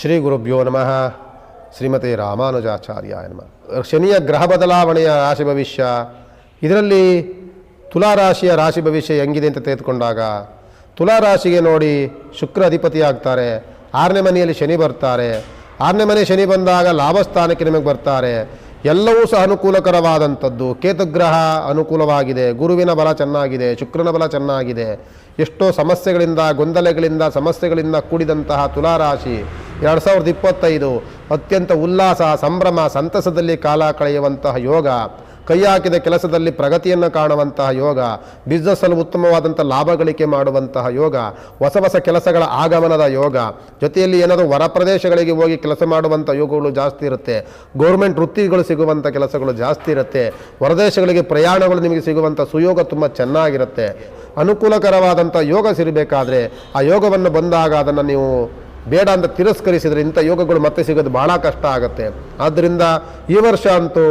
ಶ್ರೀ ಗುರುಭ್ಯೋ ನಮಃ. ಶ್ರೀಮತಿ ರಾಮಾನುಜಾಚಾರ್ಯ ನಮಃ. ಶನಿಯ ಗ್ರಹ ಬದಲಾವಣೆಯ ರಾಶಿ ಭವಿಷ್ಯ. ಇದರಲ್ಲಿ ತುಲಾರಾಶಿಯ ರಾಶಿ ಭವಿಷ್ಯ ಹೆಂಗಿದೆ ಅಂತ ತೆಗೆದುಕೊಂಡಾಗ, ತುಲಾರಾಶಿಗೆ ನೋಡಿ ಶುಕ್ರ ಅಧಿಪತಿ ಆಗ್ತಾರೆ ಆರನೇ ಮನೆಯಲ್ಲಿ ಶನಿ ಬರ್ತಾರೆ. ಆರನೇ ಮನೆ ಶನಿ ಬಂದಾಗ ಲಾಭಸ್ಥಾನಕ್ಕೆ ನಿಮಗೆ ಬರ್ತಾರೆ. ಎಲ್ಲವೂ ಸಹ ಅನುಕೂಲಕರವಾದಂಥದ್ದು. ಕೇತುಗ್ರಹ ಅನುಕೂಲವಾಗಿದೆ. ಗುರುವಿನ ಬಲ ಚೆನ್ನಾಗಿದೆ. ಶುಕ್ರನ ಬಲ ಚೆನ್ನಾಗಿದೆ. ಎಷ್ಟೋ ಸಮಸ್ಯೆಗಳಿಂದ, ಗೊಂದಲಗಳಿಂದ, ಸಮಸ್ಯೆಗಳಿಂದ ಕೂಡಿದಂತಹ ತುಲಾರಾಶಿ ಎರಡು ಸಾವಿರದ ಇಪ್ಪತ್ತೈದು. ಅತ್ಯಂತ ಉಲ್ಲಾಸ, ಸಂಭ್ರಮ, ಸಂತಸದಲ್ಲಿ ಕಾಲ ಕಳೆಯುವಂತಹ ಯೋಗ ಕೈ ಹಾಕಿದ ಕೆಲಸದಲ್ಲಿ ಪ್ರಗತಿಯನ್ನು ಕಾಣುವಂತಹ ಯೋಗ ಬಿಸ್ನೆಸ್ಸಲ್ಲಿ ಉತ್ತಮವಾದಂಥ ಲಾಭ ಗಳಿಕೆ ಮಾಡುವಂತಹ ಯೋಗ, ಹೊಸ ಹೊಸ ಕೆಲಸಗಳ ಆಗಮನದ ಯೋಗ, ಜೊತೆಯಲ್ಲಿ ಏನಾದರೂ ಹೊರ ಪ್ರದೇಶಗಳಿಗೆ ಹೋಗಿ ಕೆಲಸ ಮಾಡುವಂಥ ಯೋಗಗಳು ಜಾಸ್ತಿ ಇರುತ್ತೆ. ಗೌರ್ಮೆಂಟ್ ವೃತ್ತಿಗಳು ಸಿಗುವಂಥ ಕೆಲಸಗಳು ಜಾಸ್ತಿ ಇರುತ್ತೆ. ಹೊರದೇಶಗಳಿಗೆ ಪ್ರಯಾಣಗಳು ನಿಮಗೆ ಸಿಗುವಂಥ ಸುಯೋಗ ತುಂಬ ಚೆನ್ನಾಗಿರುತ್ತೆ. ಅನುಕೂಲಕರವಾದಂಥ ಯೋಗ ಸಿಗಬೇಕಾದ್ರೆ ಆ ಯೋಗವನ್ನು ಬಂದಾಗ ಅದನ್ನು ನೀವು ಬೇಡ ಅಂತ ತಿರಸ್ಕರಿಸಿದರೆ ಇಂಥ ಯೋಗಗಳು ಮತ್ತೆ ಸಿಗೋದು ಬಹಳ ಕಷ್ಟ ಆಗುತ್ತೆ. ಆದ್ದರಿಂದ ಈ ವರ್ಷ ಅಂತೂ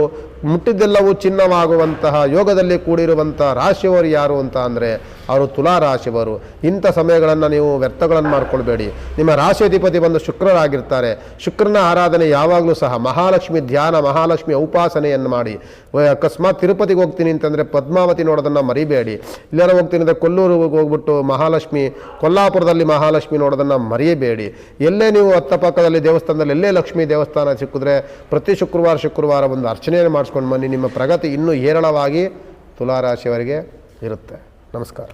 ಮುಟ್ಟಿದ್ದೆಲ್ಲವೂ ಚಿನ್ನವಾಗುವಂತಹ, ಯೋಗದಲ್ಲಿ ಕೂಡಿರುವಂಥ ರಾಶಿಯವರು ಯಾರು ಅಂತ ಅಂದರೆ ಅವರು ತುಲಾ ರಾಶಿಯವರು ಇಂಥ ಸಮಯಗಳನ್ನು ನೀವು ವ್ಯರ್ಥಗಳನ್ನು ಮಾಡ್ಕೊಳ್ಬೇಡಿ. ನಿಮ್ಮ ರಾಶಿ ಅಧಿಪತಿ ಬಂದು ಶುಕ್ರರಾಗಿರ್ತಾರೆ. ಶುಕ್ರನ ಆರಾಧನೆ ಯಾವಾಗಲೂ ಸಹ ಮಹಾಲಕ್ಷ್ಮಿ ಧ್ಯಾನ, ಮಹಾಲಕ್ಷ್ಮಿ ಉಪಾಸನೆಯನ್ನು ಮಾಡಿ. ಅಕಸ್ಮಾತ್ ತಿರುಪತಿಗೆ ಹೋಗ್ತೀನಿ ಅಂತಂದರೆ ಪದ್ಮಾವತಿ ನೋಡೋದನ್ನು ಮರಿಬೇಡಿ. ಇಲ್ಲಾರ ಹೋಗ್ತೀನಿ ಅಂದರೆ ಕೊಲ್ಲೂರಿಗೆ ಹೋಗ್ಬಿಟ್ಟು ಮಹಾಲಕ್ಷ್ಮಿ, ಕೊಲ್ಲಾಪುರದಲ್ಲಿ ಮಹಾಲಕ್ಷ್ಮಿ ನೋಡೋದನ್ನು ಮರೆಯಬೇಡಿ ಎಲ್ಲೇ ನೀವು ಅಕ್ಕಪಕ್ಕದಲ್ಲಿ ದೇವಸ್ಥಾನದಲ್ಲಿ ಎಲ್ಲೇ ಲಕ್ಷ್ಮೀ ದೇವಸ್ಥಾನ ಸಿಕ್ಕಿದ್ರೆ ಪ್ರತಿ ಶುಕ್ರವಾರ ಶುಕ್ರವಾರ ಒಂದು ಅರ್ಚನೆಯನ್ನು ಮಾಡಿಸ್ಕೊಂಡು ಬನ್ನಿ. ನಿಮ್ಮ ಪ್ರಗತಿ ಇನ್ನೂ ಹೇರಳವಾಗಿ ತುಲಾರಾಶಿಯವರಿಗೆ ಇರುತ್ತೆ. ನಮಸ್ಕಾರ.